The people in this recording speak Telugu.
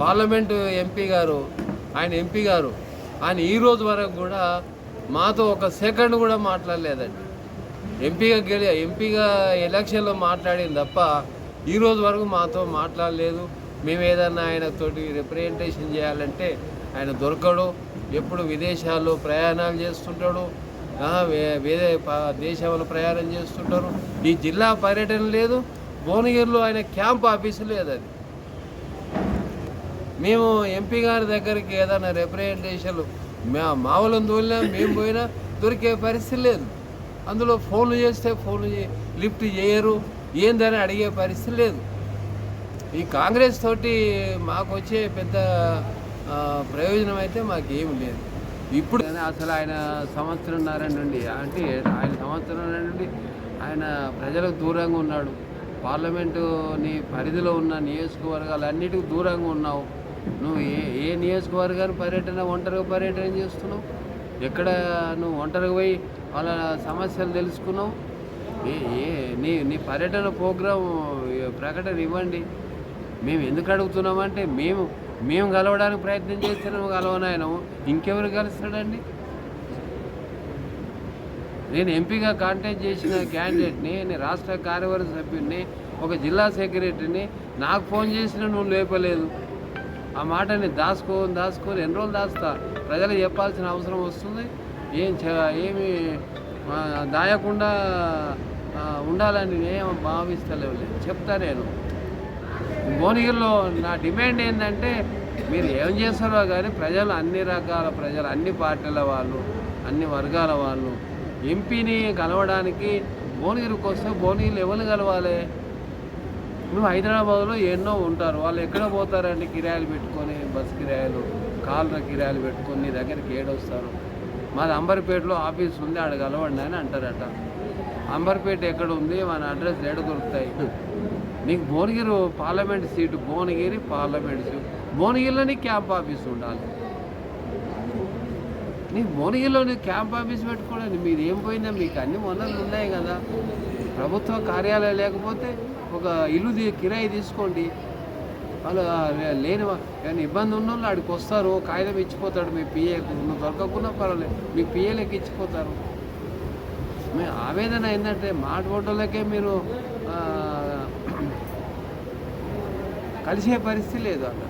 పార్లమెంటు ఎంపీ గారు ఆయన ఎంపీ గారు ఆయన ఈ రోజు వరకు కూడా మాతో ఒక సెకండ్ కూడా మాట్లాడలేదండి. ఎంపీగా గెలి ఎంపీగా ఎలక్షన్లో మాట్లాడింది తప్ప ఈ రోజు వరకు మాతో మాట్లాడలేదు. మేము ఏదన్నా ఆయనతోటి రిప్రజెంటేషన్ చేయాలంటే ఆయన దొరకడు. ఎప్పుడు విదేశాల్లో ప్రయాణాలు చేస్తుంటాడు. వేరే దేశంలో ప్రయాణం చేస్తుంటారు. ఈ జిల్లా పర్యటన లేదు. భువనగిరిలో ఆయన క్యాంప్ ఆఫీసు లేదు అది మేము ఎంపీ గారి దగ్గరికి ఏదైనా రిప్రజెంటేషన్లు మా మామూలు తోలినా మేము పోయినా దొరికే పరిస్థితి లేదు. అందులో ఫోన్లు చేస్తే ఫోన్లు లిఫ్ట్ చేయరు ఏందని అడిగే పరిస్థితి లేదు. ఈ కాంగ్రెస్ తోటి మాకు వచ్చే పెద్ద ప్రయోజనం అయితే మాకేం లేదు. ఇప్పుడు అసలు ఆయన సంవత్సరంన్నర నుండి అంటే ఆయన సంవత్సరం నుండి ఆయన ప్రజలకు దూరంగా ఉన్నాడు. పార్లమెంటు నీ పరిధిలో ఉన్న నియోజకవర్గాలన్నిటికీ దూరంగా ఉన్నావు. నువ్వు ఏ ఏ నియోజకవర్గాన్ని పర్యటన ఒంటరిగా పర్యటన చేస్తున్నావు? ఎక్కడ నువ్వు ఒంటరిగా పోయి వాళ్ళ సమస్యలు తెలుసుకున్నావు? ఏ ఏ నీ నీ పర్యటన ప్రోగ్రాం ప్రకటన ఇవ్వండి. మేము ఎందుకు అడుగుతున్నామంటే మేము మేము కలవడానికి ప్రయత్నం చేస్తున్నాము కలవనాయనము ఇంకెవరు కలుస్తాడండి నేను ఎంపీగా కాంటాక్ట్ చేసిన క్యాండిడేట్ని నేను రాష్ట్ర కార్యవర్గ సభ్యుడిని ఒక జిల్లా సెక్రటరీని నాకు ఫోన్ చేసినా నువ్వు లేపలేదు. ఆ మాటని దాచుకో దాచుకొని ఎన్ని రోజులు దాస్తా ప్రజలకు చెప్పాల్సిన అవసరం వస్తుంది. ఏం ఏమి దాయకుండా ఉండాలని నేను భావిస్తలేవు చెప్తా నేను. భువనగిరిలో నా డిమాండ్ ఏంటంటే మీరు ఏం చేస్తారో కానీ ప్రజలు అన్ని రకాల ప్రజలు అన్ని పార్టీల వాళ్ళు అన్ని వర్గాల వాళ్ళు ఎంపీని కలవడానికి భువనగిరికి వస్తే భువనగిరిలో ఎవరు కలవాలి? నువ్వు హైదరాబాద్లో ఎన్నో ఉంటారు. వాళ్ళు ఎక్కడ పోతారండి కిరాయిలు పెట్టుకొని బస్ కిరాయిలు కార్ల కిరాయిలు పెట్టుకొని నీ దగ్గరికి ఏడొస్తారు? మాది అంబర్పేటలో ఆఫీస్ ఉంది ఆడ కలవండి అని అంటారట. అంబర్పేట ఎక్కడ ఉంది? మన అడ్రస్ ఎక్కడ దొరుకుతాయి? నీకు Bhuvanagiri parliament seat Bhuvanagiri parliament seat. భువనగిరిలో నీకు క్యాంప్ ఆఫీస్ ఉండాలి. నీకు భువనగిరిలో నీకు క్యాంప్ ఆఫీస్ పెట్టుకోవడానికి మీరు ఏం పోయినా మీకు అన్ని వనరులు ఉన్నాయి కదా. ప్రభుత్వ కార్యాలయం లేకపోతే ఒక ఇల్లు కిరాయి తీసుకోండి. వాళ్ళు లేని కానీ ఏమైనా ఇబ్బంది ఉన్న వాళ్ళు ఆడికి వస్తారు. కాగితం ఇచ్చిపోతాడు మీ పిఏకు నువ్వు దొరకకుండా పర్వాలేదు. మీ పిఏలకు ఇచ్చిపోతారు. మీ ఆవేదన ఏంటంటే మాట ఓటర్లకే మీరు కలిసే పరిస్థితి లేదు అక్కడ.